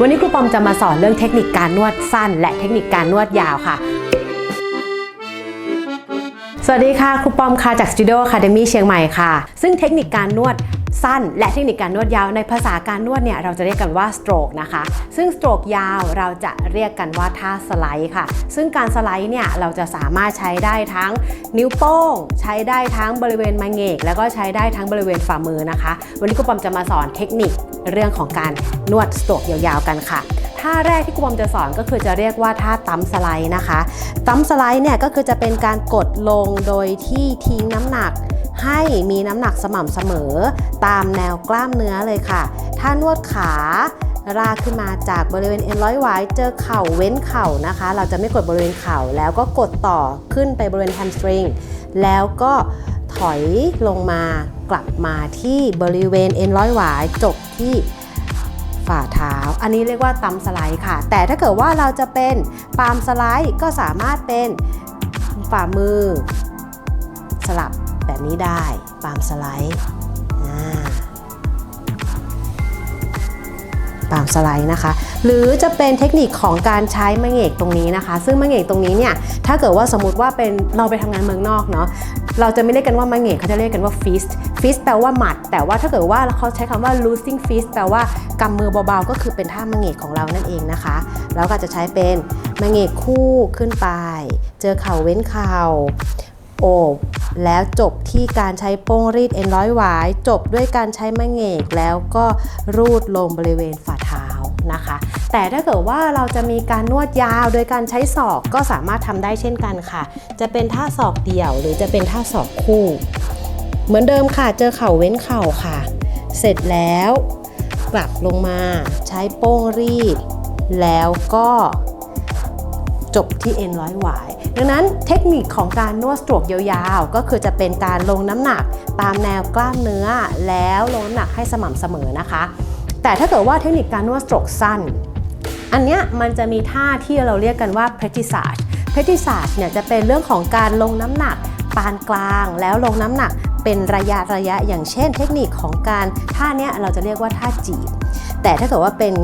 วันนี้ครูปอมจะมาสอนเรื่องเทคนิคการนวดสั้น และเทคนิคการนวดยาวค่ะ สวัสดีค่ะ ครูปอมค่ะจากสตูดิโอคาเดมี่เชียงใหม่ค่ะ ซึ่งเทคนิคการนวด สั้น และเทคนิคการนวดยาวในภาษาการนวดเนี่ยเราจะเรียกกันว่า stroke นะคะ ซึ่ง stroke ยาวเราจะเรียกกันว่าท่าสไลด์ค่ะ ซึ่งการสไลด์เนี่ยเราจะสามารถใช้ได้ทั้งนิ้วโป้ง ใช้ได้ทั้งบริเวณมะเหงกแล้วก็ใช้ได้ทั้งบริเวณฝ่ามือนะคะ วันนี้ครูปอมจะมาสอนเทคนิคเรื่องของการนวด stroke ยาวๆกันค่ะท่าแรกที่ครูปอมจะสอนก็คือจะเรียกว่าท่าตั้มสไลด์นะคะตั้มสไลด์เนี่ยก็คือจะเป็นการกดลงโดยที่ทิ้งน้ำหนัก ให้มีน้ำหนักสม่ำเสมอตามแนวกล้ามเนื้อเลยค่ะ ถ้านวดขาลากขึ้นมาจากบริเวณเอ็นร้อยหวายเจอเข่าเว้นเข่านะคะ เราจะไม่กดบริเวณเข่าแล้วก็กดต่อขึ้นไปบริเวณแฮมสตริงแล้วก็ถอยลงมากลับมาที่บริเวณเอ็นร้อยหวายจบที่ฝ่าเท้า อันนี้เรียกว่าตำสไลด์ค่ะ แต่ถ้าเกิดว่าเราจะเป็นปาล์มสไลด์ก็สามารถเป็นฝ่ามือสลับ นี้ได้ปาล์มสไลด์ปาล์มสไลด์นะคะ หรือจะเป็นเทคนิคของการใช้มะเหงกตรงนี้นะคะ ซึ่งมะเหงกตรงนี้เนี่ยถ้าเกิดว่าสมมติว่าเป็นเราไปทำงานเมืองนอกเนาะเราจะไม่เรียกกันว่ามะเหงกเขาจะเรียกกันว่า fist fist แปลว่าหมัด แต่ว่าถ้าเกิดว่าเขาใช้คำว่า losing fist แปลว่ากำมือเบาๆ ก็คือเป็นท่ามะเหงกของเรานั่นเองนะคะแล้วก็จะใช้เป็นมะเหงกคู่ขึ้นไป เจอเข่าเว้นเข่าโอบ แล้วจบที่การใช้โป้งรีดเอ็นร้อยหวาย จบด้วยการใช้มะเหงกแล้วก็รูดลงบริเวณฝ่าเท้านะคะ แต่ถ้าเกิดว่าเราจะมีการนวดยาวโดยการใช้ศอกก็สามารถทำได้เช่นกันค่ะ จะเป็นท่าศอกเดี่ยว หรือจะเป็นท่าศอกคู่ เหมือนเดิมค่ะเจอเข่าเว้นเข่าค่ะ เสร็จแล้วกลับลงมาใช้โป้งรีด แล้วก็ จบที่เอ็นร้อยหวาย ดังนั้นเทคนิคของการนวดสโตรกยาวๆ ก็คือจะเป็นการลงน้ำหนักตามแนวกล้ามเนื้อ แล้วลงน้ำหนักให้สม่ำเสมอนะคะ แต่ถ้าเกิดว่าเทคนิคการนวดสโตรกสั้น อันเนี้ยมันจะมีท่าที่เราเรียกกันว่า pretissage pretissage เนี่ยจะเป็นเรื่องของการลงน้ำหนักปานกลางแล้วลงน้ำหนักเป็นระยะระยะอย่างเช่น เทคนิคของการท่าเนี้ยเราจะเรียกว่าท่าจีบ แต่ถ้าเกิดว่าเป็น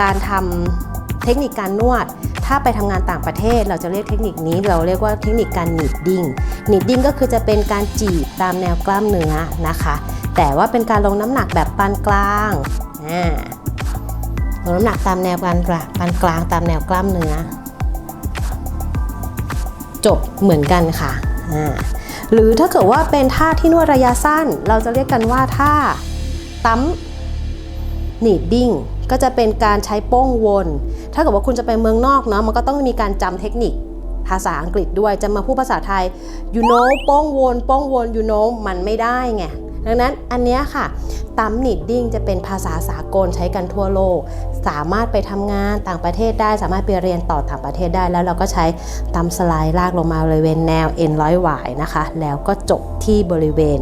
การทำเทคนิคการนวด ถ้าไปทำงานต่างประเทศเราจะเรียกเทคนิคนี้ เราเรียกว่าเทคนิคการหนีดดิ้งหนีดดิ้งก็คือจะเป็นการจีบตามแนวกล้ามเนื้อนะคะ แต่ว่าเป็นการลงน้ำหนักแบบปานกลางลงน้ำหนักตามแนวปานกลางปานกลางตามแนวกล้ามเนื้อ จบเหมือนกันค่ะหรือถ้าเกิดว่าเป็นท่าที่นวดระยะสั้น เราจะเรียกกันว่าท่าตั้มหนีดดิ้ง ก็จะเป็นการใช้โป้งวน ถ้าเกิดว่าคุณจะไปเมืองนอกเนาะมันก็ต้องมีการจำเทคนิคภาษาอังกฤษด้วยจะมาพูดภาษาไทย you know โป้งวนโป้งวน you know มันไม่ได้ไง ดังนั้นอันนี้ค่ะตัมนิดดิ้งจะเป็นภาษาสากลใช้กันทั่วโลก สามารถไปทำงานต่างประเทศได้ สามารถไปเรียนต่อต่างประเทศได้ แล้วเราก็ใช้ตัมสไลด์ลากลงมาบริเวณแนวเอ็นร้อยหวายนะคะ แล้วก็จบที่บริเวณ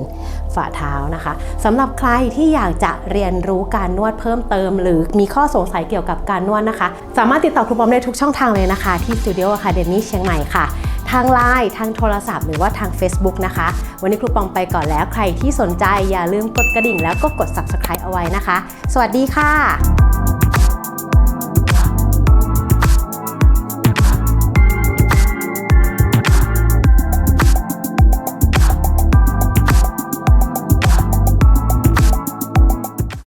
ฝ่าเท้านะคะสำหรับใครที่อยากจะเรียนรู้การนวดเพิ่มเติม หรือมีข้อสงสัยเกี่ยวกับการนวดนะคะ สามารถติดต่อครูปอมได้ทุกช่องทางเลยนะคะ ที่ Studio Academy เชียงใหม่ค่ะ ทาง Line ทางโทรศัพท์ หรือว่าทาง Facebook นะคะ วันนี้ครูปองไปก่อนแล้วใครที่สนใจอย่าลืมกดกระดิ่ง แล้วก็กด Subscribe เอาไว้นะคะ สวัสดีค่ะ